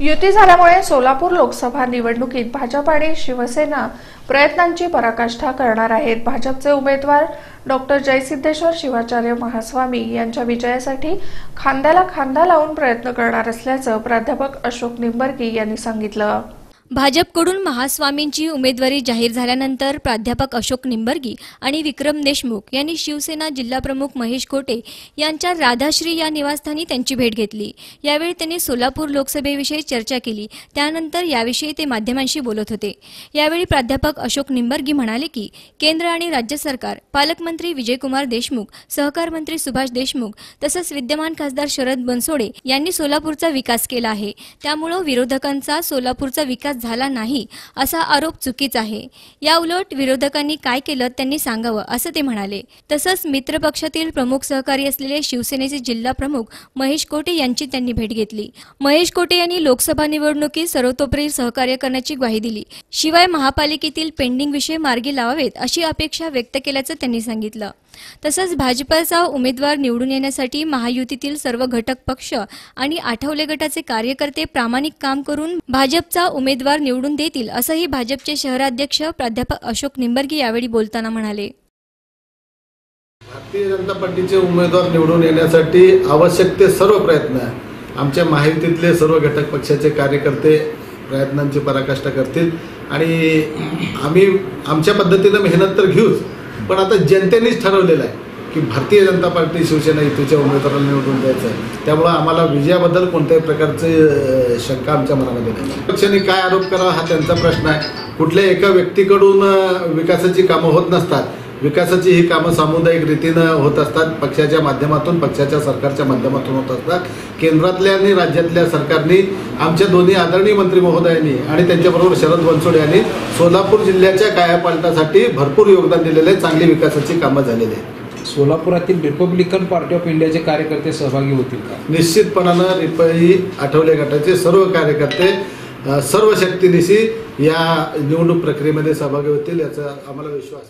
युती झाल्यामुळे सोलापूर लोकसभा निवडणुकीत भाजप आणि शिवसेना प्रयत्नांची पराकाष्ठा करणार आहेत. भाजपचे उमेदवार डॉक्टर जयसिद्धेश्वर शिवाचार्य महास्वामी यांच्या विजयासाठी खांद्याला खांदा लावून प्रयत्न करणार असल्याचं प्राध्यापक अशोक निंबर्गी यांनी सांगितलं. भाजपकडून महास्वामींची उमेदवारी जाहीर झाल्यानंतर प्राध्यापक अशोक निंबर्गी आणि विक्रम देशमुख यांनी शिवसेना जिल्हाप्रमुख महेश कोटे यांच्या राधाश्री या निवासस्थानी त्यांची भेट घेतली. यावेळी त्यांनी सोलापूर लोकसभेविषयी चर्चा केली. त्यानंतर याविषयी ते माध्यमांशी बोलत होते. यावेळी प्राध्यापक अशोक निंबर्गी म्हणाले की केंद्र आणि राज्य सरकार पालकमंत्री विजयकुमार देशमुख सहकार मंत्री सुभाष देशमुख तसंच विद्यमान खासदार शरद बनसोडे यांनी सोलापूरचा विकास केला आहे. त्यामुळं विरोधकांचा सोलापूरचा विकास झाला नाही असा आरोप चुकीचा आहे. या उलट विरोधकांनी काय केलं त्यांनी सांगावं असं ते म्हणाले. तसंच मित्रपक्षातील प्रमुख सहकारी असलेले शिवसेनेचे जिल्हा प्रमुख महेश कोटे यांची त्यांनी भेट घेतली. महेश कोटे यांनी लोकसभा निवडणुकीत सर्वतोपरी सहकार्य करण्याची ग्वाही दिली. शिवाय महापालिकेतील पेंडिंग विषय मार्गी लावावेत अशी अपेक्षा व्यक्त केल्याचं त्यांनी सांगितलं. तसंच भाजपचा उमेदवार निवडून येण्यासाठी महायुतीतील सर्व घटक पक्ष आणि आठवले गटाचे कार्यकर्ते प्रामाणिक काम करून भाजपचा उमेदवार निवडून देतील असंही भाजपचे शहराध्यक्ष प्राध्यापक अशोक निंबर्गी यावेळी बोलताना म्हणाले. भारतीय जनता पार्टीचे उमेदवार निवडून येण्यासाठी आवश्यक ते सर्व प्रयत्न आमच्या माहितीतले सर्व घटक पक्षाचे कार्यकर्ते प्रयत्नांची पराकाष्ठा करतील आणि आम्ही आमच्या पद्धतीनं मेहनत तर घेऊच पण आता जनतेनेच ठरवलेलं आहे की भारतीय जनता पार्टी शिवसेना युतीच्या उमेदवाराला निवडून द्यायचं आहे. त्यामुळं आम्हाला विजयाबद्दल कोणत्याही प्रकारचे शंका आमच्या मनामध्ये नाही. पक्षाने काय आरोप करावा हा त्यांचा प्रश्न आहे. कुठल्या एका व्यक्तीकडून विकासाची कामं होत नसतात. विकासाची ही कामं सामुदायिक रीतीनं होत असतात. पक्षाच्या माध्यमातून पक्षाच्या सरकारच्या माध्यमातून होत असतात. केंद्रातल्या आणि राज्यातल्या सरकारनी आमच्या दोन्ही आदरणीय मंत्री महोदयांनी आणि त्यांच्याबरोबर शरद बनसोडे यांनी सोलापूर जिल्ह्याच्या कायापालटासाठी भरपूर योगदान दिलेले आहे. चांगली विकासाची कामं झालेली आहेत. सोलापुरातील रिपब्लिकन पार्टी ऑफ इंडियाचे कार्यकर्ते सहभागी होतील का? निश्चितपणानं रिपाई आठवले गटाचे सर्व कार्यकर्ते सर्व शक्तीनिशी या निवडणूक प्रक्रियेमध्ये सहभागी होतील याचा आम्हाला विश्वास आहे.